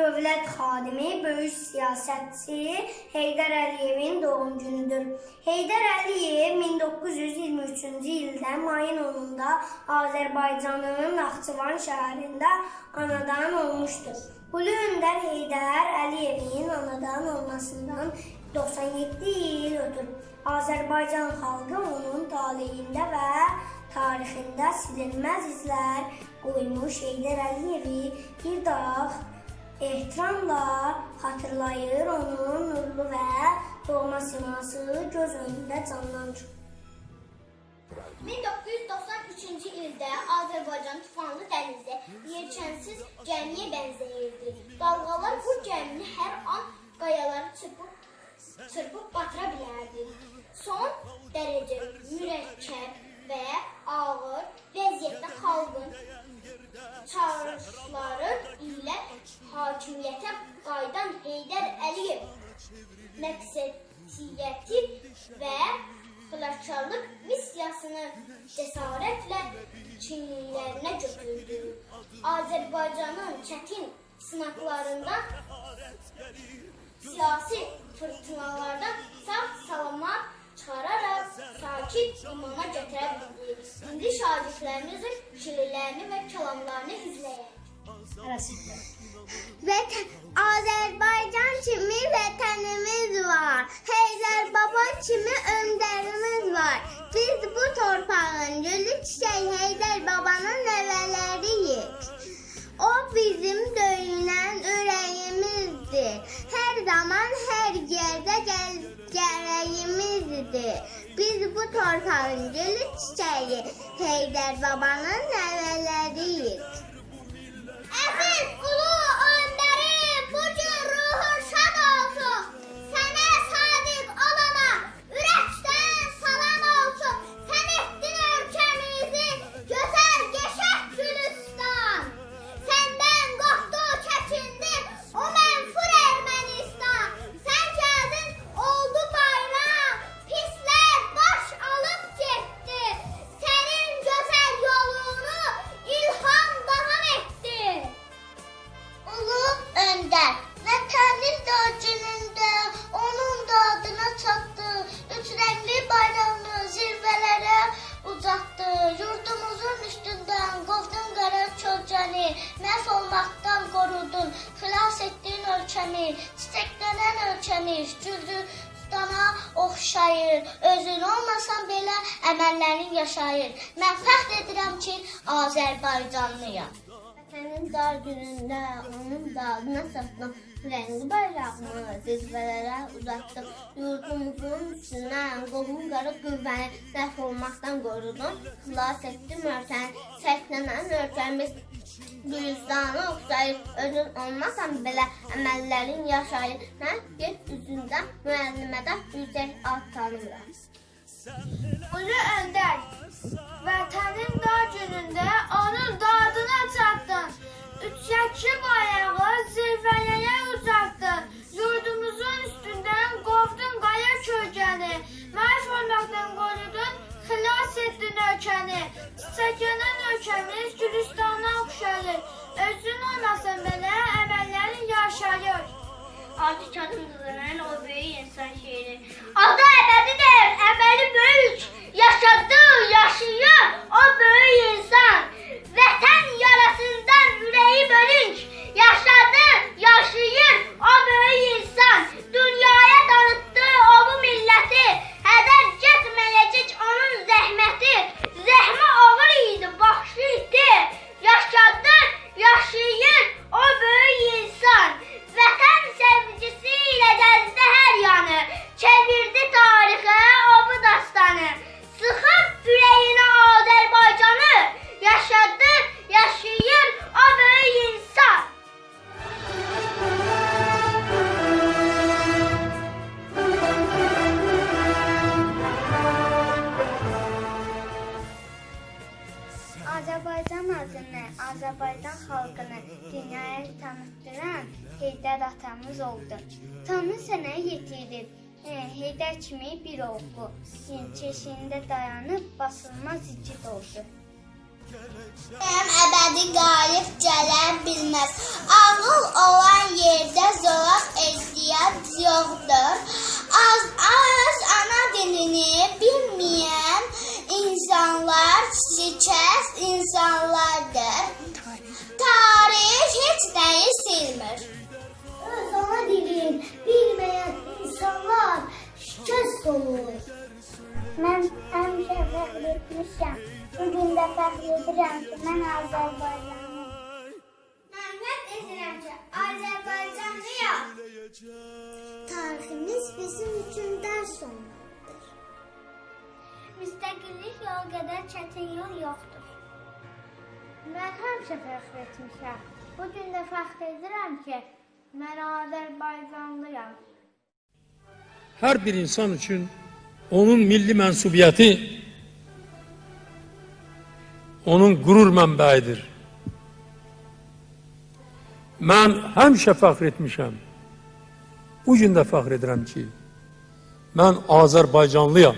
dövlət xadimi, böyük siyasətçi Heydər Əliyevin doğum günüdür. Heydər Əliyev 1923-cü ildə mayın 10-da Azərbaycanın Naxçıvan şəhərində anadan olmuşdur. Ulu Öndər Heydər Əliyevin anadan olmasından 97 il ötür. Azərbaycan xalqı onun taleyində və tarixində silinməz izlər qoymuş Heydər Əliyevi bir daha ehtiramla xatırlayır, onun nurlu və doğma siması göz önündə canlanır. 1993-cü ildə Azərbaycan tufanlı dənizdə yelkənsiz gəmiyə bənzəyirdi. Dalğalar bu gəmini hər an qayaları çırpıb, çırpıb batıra bilərdi. Son dərəcə mürəkkəb və ağır vəziyyətdə xalqın məqsədiyyəti və xilaskarlıq missiyasını cəsarətlə çiyinlərinə götürdü. Azərbaycanın çətin sınaqlarından siyasi fırtınalardan sağ salamat çıxararaq sakit limana gətirə bildi. İndi şagirdlərimizin şiirlərini və kəlamlarını izləyək. Vətən, Azərbaycan kimi vətənimiz var. Heydər baba kimi öndərimiz var. Biz bu torpağın gülü çiçək Heydər babanın nəvələriyik. O bizim döyünən ürəyimizdir. Hər zaman hər yerdə gəl gərəyimizdir. Biz bu torpağın gülü çiçəyi Heydər babanın nəvələriyik. Ölkəmi, çiçəklənən ölkəmi, Gürcüstana oxşayır. Özün olmasan belə əməllərin yaşayır. Mən fəxr edirəm ki, Azərbaycanlıyam. Dar günündə onun dadına satdım. Rəngli bayrağımı zirvələrə uzatdım. Yurdumuzun üstündən qovun qara qüvvəni məhv olmaqdan qorudum. Xilas etdim ölkəni, səklənən ölkəmiz Gülüstanı oxşayır. Özün olmasan belə əməllərin yaşayır. Mən get üzündən müəllimədə yüksək ad tanımıram. Ulu Önder, Üçəki bayrağı zirvələrə uzattın. Yurdumuzun üstündən qovdun qaya kölgəni. Məhv olmaqdan qorudun, xilas etdin ölkəni. Çiçəklənən ölkəmiz Gülüstana oxşayır. Özün olmasan belə əməllərin yaşayır. Altı çadım düzenen o büyük insan şiiri. Adı ebedidir, emeli büyük. Yaşadı, yaşıyor o büyük insan. Atamız oldu. Tanrı sənə yetirib. Heydər kimi bir oğlu. Keşiyində dayanıb basılmaz igid oldu. Hem ebedi galip gələ bilməz. yerdə zolaq ehtiyac yoxdur. Az az ana dilini bilməyən insanlar şikəst insanlardır. Etmişəm. Bu gün də fəxr edirəm ki, mən Azərbaycanlıyam. Məmnun edirəm ki, Azərbaycanlıyam. Tariximiz bizim üçün dərs olmalıdır. Müstəqillik yolu qədər çətin yol yoxdur. Mən həmişə fəxr etmişəm. Bu gün də fəxr edirəm ki, mən Azərbaycanlıyam. Her bir insan için onun milli mensubiyeti onun gurur mənbəyidir. Mən həmişə fəxr etmişəm. Bu gün də fəxr edirəm ki, mən Azərbaycanlıyam.